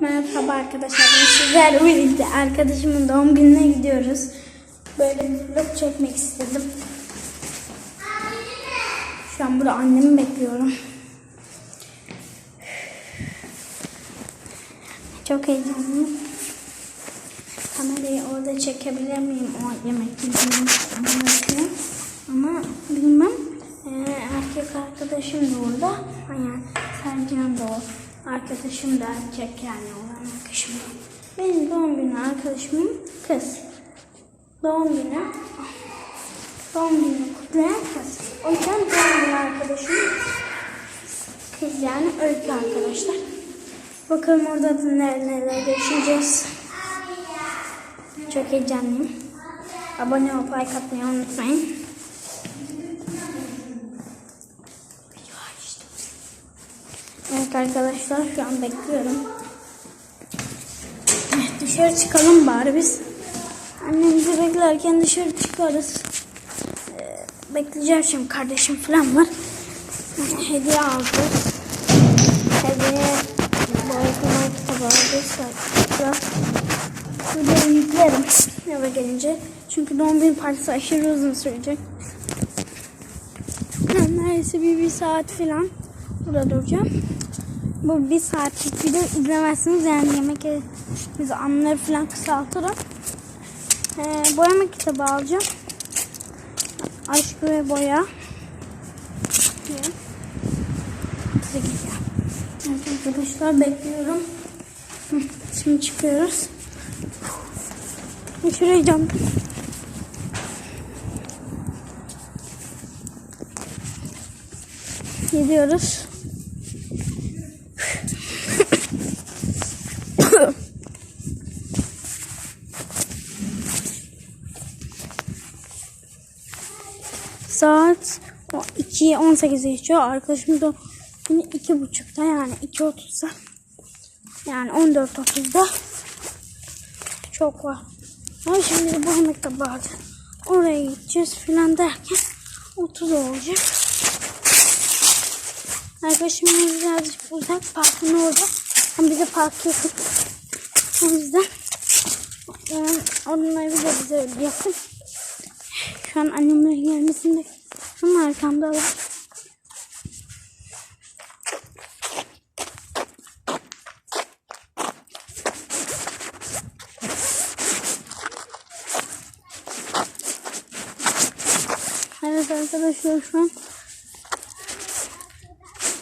Merhaba arkadaşlar. Sizlerle birlikte arkadaşımın doğum gününe gidiyoruz. Böyle bir vlog çekmek istedim. Şu an burada annemi bekliyorum. Çok heyecanlıyım. Kamerayı orada çekebilir miyim o yemek yediğimi. Ama bilmem. Ee, erkek arkadaşım da orada. Yani Sercan da o. Arkadaşım da erkek yani olan arkadaşım. Benim doğum günü arkadaşımın kız. Doğum günü doğum günü kutlayan kız. O yüzden doğum günü arkadaşım kız yani öykü arkadaşlar. Bakalım orada da neler neler yaşayacağız. Çok heyecanlıyım. Abone olup like atmayı unutmayın. Evet arkadaşlar şu an bekliyorum. Dışarı çıkalım bari biz. Annemizi beklerken dışarı çıkarız. Ee, bekleyeceğim şimdi kardeşim falan var. Hediye aldı. Hediye boyutma kitabı aldı. Biraz videoyu yüklerim eve gelince. Çünkü doğum günü partisi aşırı uzun sürecek. Neredeyse bir, bir saat falan burada duracağım. Bu bir saatlik video izlemezsiniz yani yemek biz anları falan kısaltırım. Ee, boyama kitabı alacağım. Aşk ve boya. Evet arkadaşlar bekliyorum. Şimdi çıkıyoruz. Şuraya cam. Gidiyoruz. Saat 2'ye 18 geçiyor. Arkadaşım da yine 2.30'da yani 2.30'da. Yani 14.30'da. Çok var. Ama şimdi bu yemekte bağlı. Oraya gideceğiz filan derken 30 olacak. Arkadaşım birazcık uzak parkın orada. Ama bize park yakın. O yüzden yani onun evi de bize yakın. Şu an annemlerin gelmesinde ama arkamdalar. Evet arkadaşlar şu an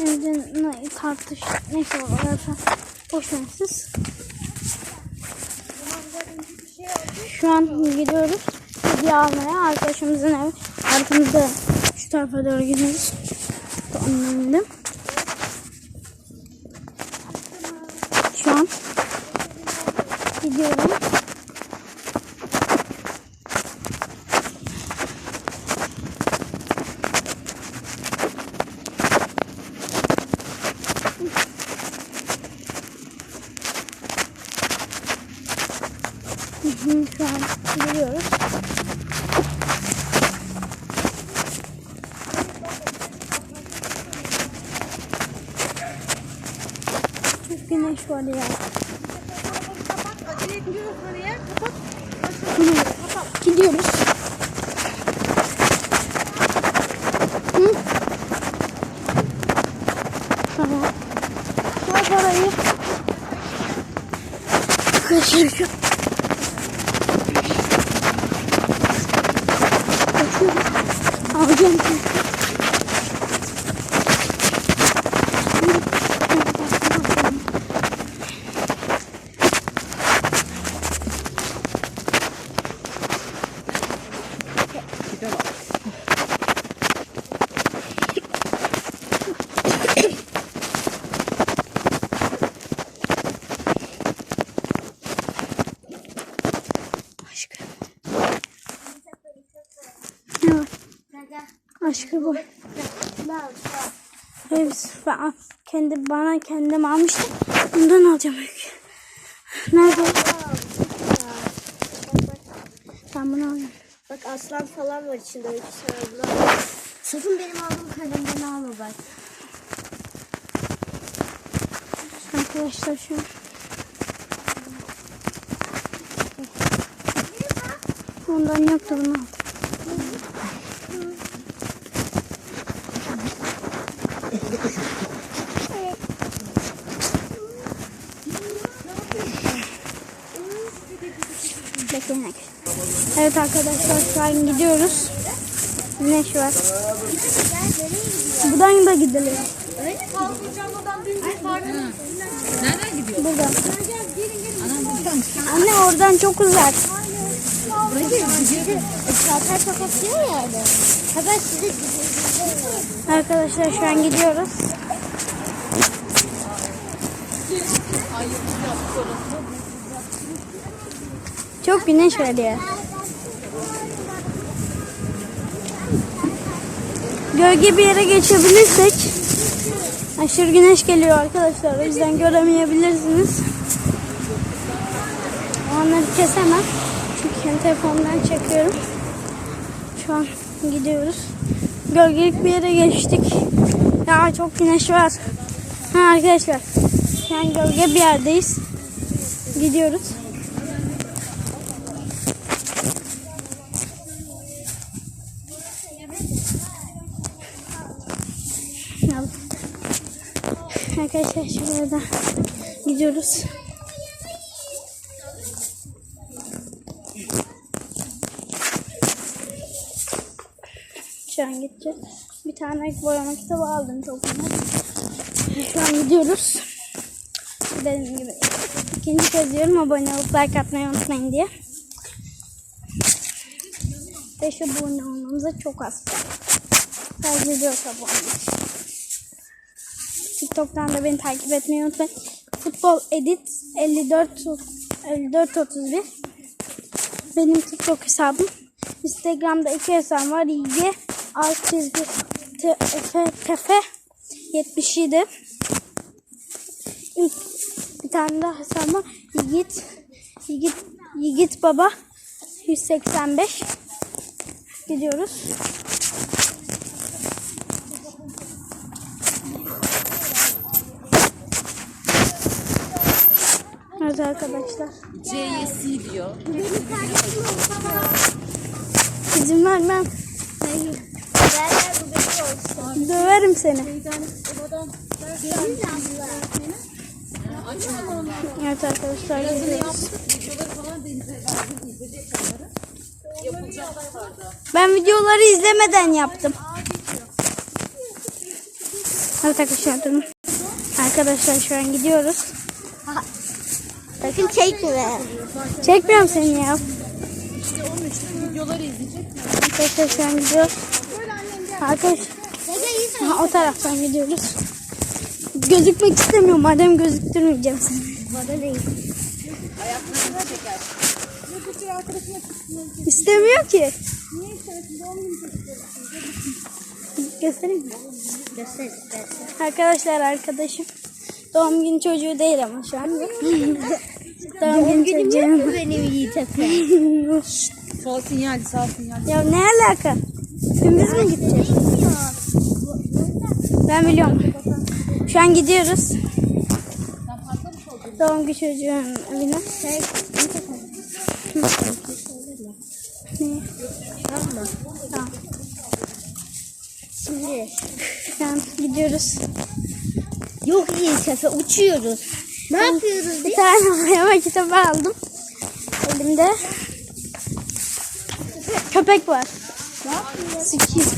evde ne- tartış neyse orası boş. Şu an gidiyoruz hediye almaya arkadaşımızın evi arkamızda şu tarafa doğru gidiyoruz. Bu annemle. Şu an gidiyorum. Hı hı, Şu an gidiyoruz. Çok güneş var ya. Gidiyoruz. Hı? Tamam. Ver parayı. Kaçıracağım. Aşkı bu. Hepsi falan. Kendi bana kendim almıştım. Bundan alacağım ilk. Nerede? Ben bunu alayım. Bak aslan falan var içinde. Şey Sakın benim aldığım kalemden alma bak. Arkadaşlar şu Ondan yaptım aldım. Evet arkadaşlar şu an gidiyoruz. Güneş var. Buradan da gidelim. Nereden. Anne oradan çok uzak. Arkadaşlar şu an gidiyoruz. Çok güneş var ya. Gölge bir yere geçebilirsek aşırı güneş geliyor arkadaşlar. O yüzden göremeyebilirsiniz. Onları kesemem. Çünkü kendi telefonumdan çekiyorum. Şu an gidiyoruz. Gölgelik bir yere geçtik. Ya çok güneş var. Ha arkadaşlar. Şu an gölge bir yerdeyiz. Gidiyoruz. Arkadaşlar şurada gidiyoruz. Şu an gideceğiz. Bir tane boyama kitabı aldım çok. Şu an gidiyoruz. Dediğim gibi ikinci kez diyorum abone olup like atmayı unutmayın diye. Beş abone olmamıza çok az kaldı. Sadece 4 abone. TikTok'tan da beni takip etmeyi unutmayın. Futbol Edit 54 54 31 benim TikTok hesabım. Instagram'da iki hesabım var. Y alt çizgi T- F Tefe 77 bir tane daha hesabım var. Yiğit Yiğit Yiğit Baba 185 gidiyoruz. Evet arkadaşlar. CYC diyor. İzin vermem. Olsun. Döverim seni. Evet arkadaşlar gidiyoruz. Ben videoları izlemeden yaptım. Evet arkadaşlar durun. Arkadaşlar şu an gidiyoruz. Sakın çekme. Çekmiyorum seni ya. İşte onun için videoları izleyecek. Arkadaşlar şu an gidiyoruz. Arkadaşlar o taraftan gidiyoruz. Gözükmek istemiyorum madem gözüktürmeyeceğim seni. Bana değil. Ayaklarını çeker. İstemiyor ki. Göstereyim mi? Göster istersen. Arkadaşlar arkadaşım doğum günü çocuğu değil ama şu an. doğum günü çocuğu. Benim Yiğit Efe. Sol sinyal, sağ sinyal. ya ne alaka? Gündüz mü gideceğiz? Ben biliyorum. Şu an gidiyoruz. Doğum günü çocuğun evine. Ne? Tamam. Tamam. Şimdi. Şu an gidiyoruz. Yok Yiğit Efe uçuyoruz. Ne yapıyoruz Bir tane boyama kitabı aldım. Elimde. Köpek var. Sikiyim.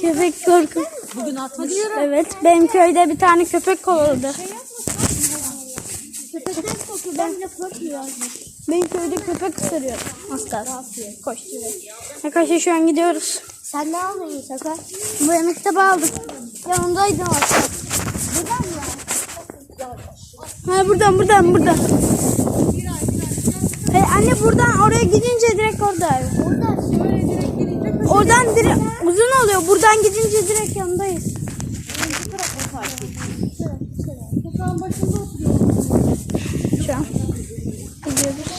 köpek korku. Bugün atmış. Evet, benim köyde bir tane köpek kovaladı. Köpekler kokuyor. Ben bile korkmuyorum. Benim köyde köpek ısırıyor. Hasta. Koşturuyor. Arkadaşlar şu an gidiyoruz. Sen ne aldın Yiğit Efe? Boyama kitabı aldık. Yanımdaydın hasta. Buradan mı? Ha buradan buradan buradan. Hey, anne buradan oraya gidince direkt orada. Buradan şöyle direkt girince Oradan direkt uzun oluyor. Buradan gidince direkt yanındayız. Sokağın başında oturuyor. Şu an gidiyoruz.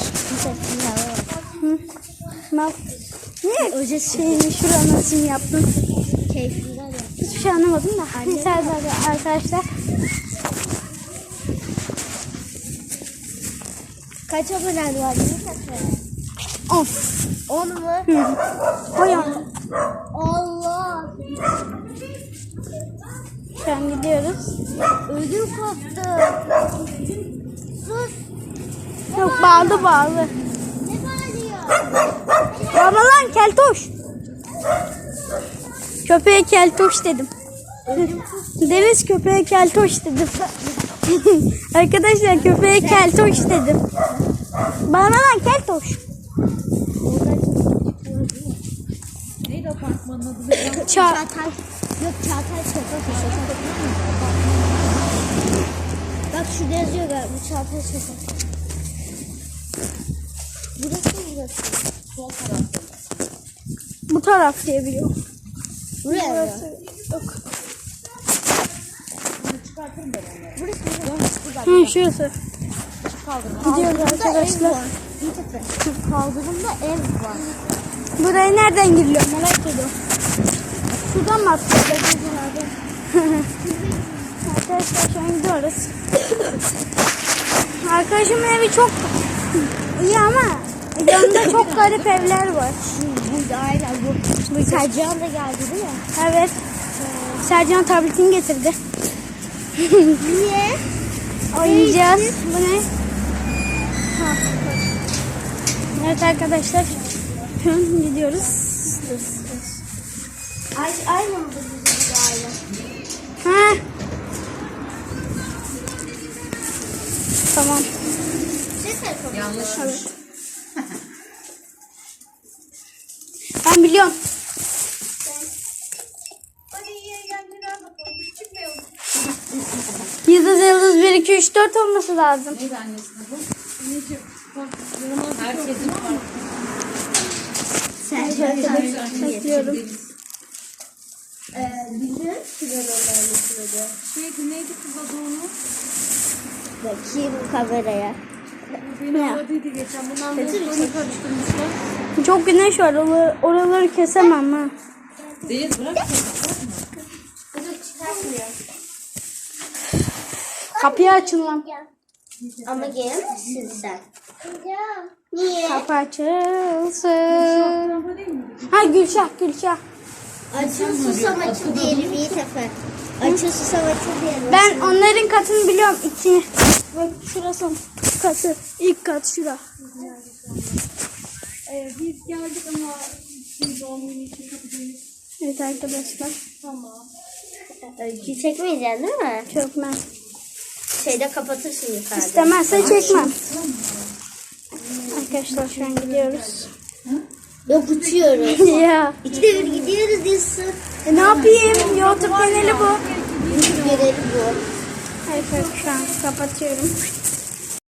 Hı. Mal. Niye Hoca şeyini şuranın için yaptın? ya. Hiçbir şey anlamadım da. Neyse arkadaşlar. Kaç abonen var? Of. Onu mu? Koy onu. Allah. Şu an gidiyoruz. Ödüm koptu. Sus. Yok bağlı bağlı. Ne bağırıyor? Ama lan keltoş. Köpeğe keltoş dedim. Deniz köpeğe keltoş dedim. Arkadaşlar köpeğe keltoş dedim. Bana lan keltoş. Neydi apartmanın adı? Çağatay. Yok Çağatay Sokak. Bak şurada yazıyor galiba Çağatay Sokak. Burası mı burası? sol tarafta. bu taraf diye biliyorum. Buraya mı? Yok. Çıkartırım ben onları. Burası? Hı, şurası. Gidiyoruz arkadaşlar. Kaldırımda ev var. Buraya nereden giriliyor merak ediyorum. Şuradan mı atlayacağız? Arkadaşlar şu an gidiyoruz. Arkadaşımın evi çok iyi ama yanında çok garip evler var. Burada aynen bu. Bu Sercan da geldi değil mi? Evet. Sercan tabletini getirdi. Niye? Oynayacağız. Bu ne? Evet arkadaşlar. Gidiyoruz. Ay, aynı mı bu bizim aile? Ha. Tamam. Yanlış. Evet. 3-4 olması lazım. Neydi annesine bu? Anneciğim. Şey Herkesin var. Sen saklıyorum. Ee, bizim sigaralarını sürüyor. Şeydi neydi kız adı onun? Bakayım kameraya. Benim ya. adıydı geçen. Bundan beri sonu karıştırmışlar. Çok güneş var. Oraları, oraları kesemem ha. Değil bırak. Bırak çıkartmıyor. Kapıyı açın lan. Ama gelemezsin sen. Niye? Kapı açılsın. Ha Gülşah Gülşah. Açıl susam açıl diyelim Yiğit Efe. Açıl susam açıl diyelim. Ben onların katını biliyorum. İki. Bak şurası katı. İlk kat şura. Ee, biz geldik ama biz doğum günü için kapıdayız. Evet arkadaşlar. Tamam. Öyküyü çekmeyeceksin değil mi? Çökmez. Şeyde kapatırsın yukarıda. İstemezse çekmem. Arkadaşlar şu an gidiyoruz. Yok uçuyoruz. ya. İkide bir gidiyoruz diyorsun. E, ne yapayım? YouTube kanali bu. Görelim bu. Evet, evet şu an kapatıyorum.